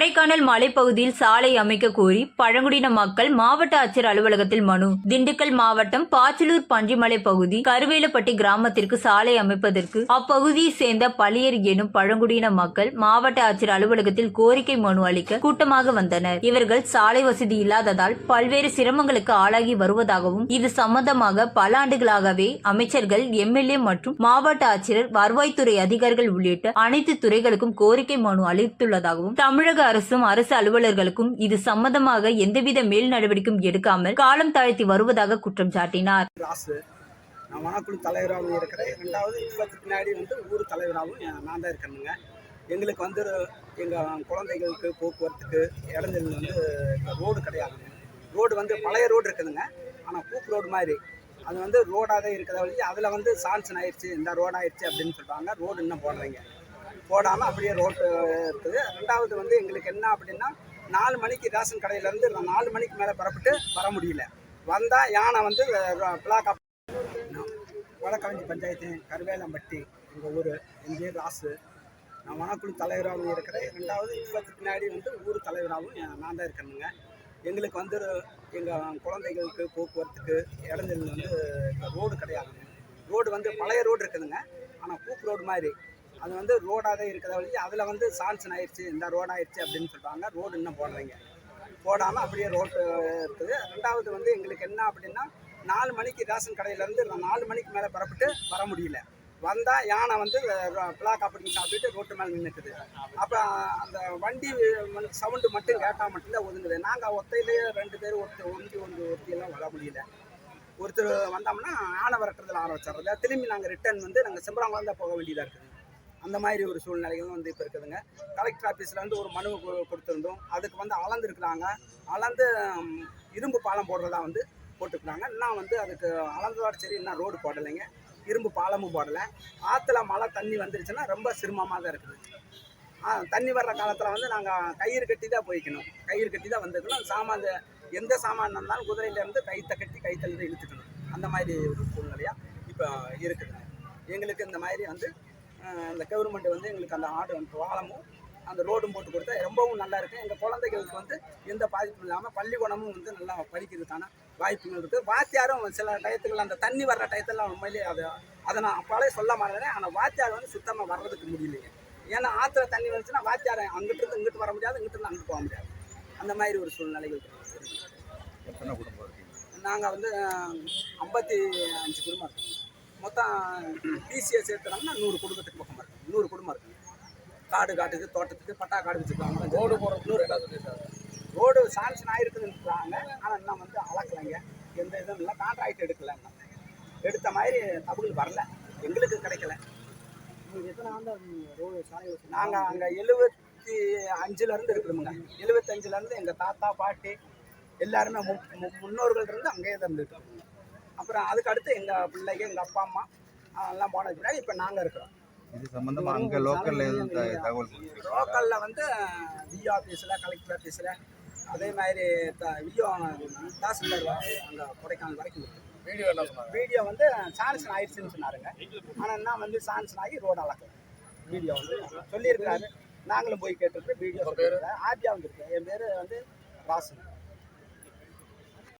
கொடைக்கானல் மலைப்பகுதியில் சாலை அமைக்க கோரி பழங்குடியின மக்கள் மாவட்ட ஆட்சியர் அலுவலகத்தில் மனு. திண்டுக்கல் மாவட்டம் பாச்சலூர் பஞ்சிமலை பகுதி கருவேலப்பட்டி கிராமத்திற்கு சாலை அமைப்பதற்கு அப்பகுதியை சேர்ந்த பழியர் எனும் பழங்குடியின மக்கள் மாவட்ட ஆட்சியர் அலுவலகத்தில் கோரிக்கை மனு அளிக்க கூட்டமாக வந்தனர். இவர்கள் சாலை வசதி இல்லாததால் பல்வேறு சிரமங்களுக்கு ஆளாகி வருவதாகவும் இது சம்பந்தமாக பல ஆண்டுகளாகவே அமைச்சர்கள் எம்எல்ஏ மற்றும் மாவட்ட ஆட்சியர் வருவாய்த்துறை அதிகாரிகள் உள்ளிட்ட அனைத்து துறைகளுக்கும் கோரிக்கை மனு அளித்துள்ளதாகவும் தமிழக அரசும் அரசு அலுவலர்களுக்கும் இது சம்பந்தமாக எந்தவித மேல் நடவடிக்கையும் எடுக்காமல் காலம் தாழ்த்தி வருவதாக குற்றம் சாட்டினார். ராசு. நான் வனக்குழு தலைவராகவும் இருக்கிறேன். ரெண்டாவது இப்போக்கு பின்னாடி வந்து ஊர் தலைவராகவும் நான் தான் இருக்கேனுங்க எங்களுக்கு வந்து எங்கள் குழந்தைகளுக்கு போக்குவரத்துக்கு இடைஞ்சல் வந்து ரோடு கிடையாதுங்க. ரோடு வந்து பழைய ரோடு இருக்குதுங்க. ஆனால் கூப் ரோடு மாதிரி. அது வந்து ரோடாக தான் இருக்கிறத வழி அதில் வந்து சான்சன் ஆயிடுச்சு இந்த ரோடாயிடுச்சு அப்படின்னு சொல்கிறாங்க ரோடு இன்னும் போடுறீங்க போடாமல் அப்படியே ரோட்டு இருக்குது. ரெண்டாவது வந்து எங்களுக்கு என்ன அப்படின்னா நாலு மணிக்கு ரேஷன் கடையிலேருந்து நாலு மணிக்கு மேலே புறப்பட்டு வர முடியல. வந்தால் யானை வந்து பிளாக் வடக்கவஞ்சி பஞ்சாயத்து கருவேலம்பட்டி எங்கள் ஊர் என் பேர் ராசு நான் வனக்குழு தலைவராகவும் இருக்கிறேன். ரெண்டாவது இப்போக்கு பின்னாடி வந்து ஊர் தலைவராகவும் நான் தான் இருக்கேனுங்க. எங்களுக்கு வந்து எங்கள் குழந்தைகளுக்கு போக்குவரத்துக்கு இடஞ்சல் வந்து ரோடு கிடையாதுங்க. ரோடு வந்து பழைய ரோடு இருக்குதுங்க. ஆனால் கூப் ரோடு மாதிரி. அது வந்து ரோடாக தான் இருக்கிறத வழி அதில் வந்து சான்சன் ஆயிடுச்சு இந்த ரோடு ஆயிடுச்சு அப்படின்னு சொல்கிறாங்க ரோடு இன்னும் போடுறீங்க போடாமல் அப்படியே ரோட்டு இருக்குது. ரெண்டாவது வந்து எங்களுக்கு என்ன அப்படின்னா நாலு மணிக்கு ரேஷன் கடையிலேருந்து நாலு மணிக்கு மேலே புறப்பட்டு வர முடியல. வந்தால் யானை வந்து பிளாக் அப்படின்னு சாப்பிட்டுட்டு ரோட்டு மேலே நின்றுக்குது அப்போ அந்த வண்டி சவுண்டு மட்டும் கேட்டால் மட்டும்தான் ஒதுங்குது. நாங்கள் ஒத்தையிலேயே ரெண்டு பேர் ஒருத்தர் ஒன்றி ஒன்று ஒருத்தியெல்லாம் வர முடியல. ஒருத்தர் வந்தோம்னா யானை விரட்டுறதுல ஆரம்பிச்சிடுறது திரும்பி நாங்கள் ரிட்டர்ன் வந்து நாங்கள் செம்பராங்குளம் தான் போக வேண்டியதாக இருக்குது. அந்த மாதிரி ஒரு சூழ்நிலைகளும் வந்து இப்போ இருக்குதுங்க. கலெக்டர் ஆஃபீஸில் வந்து ஒரு மனு கொடுத்துருந்தோம். அதுக்கு வந்து அளந்துருக்குறாங்க அளந்து இரும்பு பாலம் போடுறதா வந்து போட்டுக்கிறாங்க. இன்னும் வந்து அதுக்கு அளந்ததோட சரி இன்னும் ரோடு போடலைங்க. இரும்பு பாலமும் போடலை. ஆற்றுல மழை தண்ணி வந்துருச்சுன்னா ரொம்ப சிரமமாக தான் இருக்குது. தண்ணி வர்ற காலத்தில் வந்து நாங்கள் கயிறு கட்டி தான் போய்க்கணும். கயிறு கட்டி தான் வந்துக்கணும் சாமான் எந்த சாமான் இருந்தாலும் குதிரையிலேருந்து கைத்தை கட்டி கைத்திலேருந்து இழுத்துக்கணும். அந்த மாதிரி ஒரு சூழ்நிலையாக இப்போ இருக்குதுங்க. எங்களுக்கு இந்த மாதிரி வந்து இந்த கவர்மெண்ட் வந்து எங்களுக்கு அந்த ஆடு வாழமும் அந்த ரோடும் போட்டு கொடுத்தா ரொம்பவும் நல்லா இருக்குது எங்கள் குழந்தைகளுக்கு வந்து எந்த பாதிப்பும் இல்லாமல் பள்ளிக்கூடமும் வந்து நல்லா படிக்கிறதுக்கான வாய்ப்புகள் இருக்குது வாத்தியாரும் சில டயத்துக்குள்ள அந்த தண்ணி வர்ற டயத்துலாம் உண்மையிலேயே அது அதை நான் அப்போலே சொல்ல மாட்டேன் ஆனால் வாத்தியார் வந்து சுத்தமாக வர்றதுக்கு முடியலைங்க. ஏன்னா ஆற்றுல தண்ணி வந்துச்சுன்னா வாத்தியார் அங்கிட்டு இருந்து இங்கிட்டு வர முடியாது இங்கிட்டு இருந்து அங்கிட்டு போக முடியாது. அந்த மாதிரி ஒரு சூழ்நிலைகள் இருக்குது நாங்கள் வந்து ஐம்பத்தி அஞ்சு குடும்பம் இருக்கோம் மொத்தம் பிசியை சேர்த்துனோம்னா நூறு குடும்பத்துக்கு பக்கம் இருக்கு நூறு குடும்பம் இருக்கு காடு காட்டுக்கு தோட்டத்துக்கு பட்டா காடு வச்சுருக்காங்க ரோடு போகிற ரோடு சாங்ஷன் ஆயிருக்குதுன்றாங்க ஆனால் இன்னும் வந்து அளக்கலைங்க. எந்த இதுவும் இல்லை. கான்ட்ராக்ட் எடுக்கல எடுத்த மாதிரி தகவல் வரல. எங்களுக்கு கிடைக்கல. நாங்கள் அங்கே எழுபத்தி அஞ்சுலேருந்து இருக்கிறோமுங்க. எழுபத்தஞ்சிலேருந்து எங்கள் தாத்தா பாட்டி எல்லாருமே மு- மு- முன்னோர்கள் இருந்து அங்கேயே தான் இருந்துட்டு அப்புறம் அதுக்கு அடுத்து எங்கள் பிள்ளைங்க எங்கள் அப்பா அம்மா எல்லாம் போனதுக்கு பின்னாடி இப்போ நாங்கள் இருக்கிறோம். இது சம்பந்தமா அங்க லோக்கல்ல எதுவும் தகவல்? லோக்கலில் வந்து விஓ ஆஃபீஸில் கலெக்டர் ஆஃபீஸில் அதே மாதிரி விஓ தாசில்தார் அங்கே கொடைக்கானல் வரைக்கும் வீடியோ என்ன சொன்னாங்க. வீடியோ வந்து சான்சன் ஆயிடுச்சுன்னு சொன்னாருங்க. ஆனால் என்ன வந்து சான்சன் ஆகி ரோடு அளக்கல வீடியோ வந்து சொல்லியிருக்காரு நாங்களும் போய் கேட்டுட்டு வீடியோ ஆர்டியா வந்துருக்கு என் பேர் வந்து ராசன்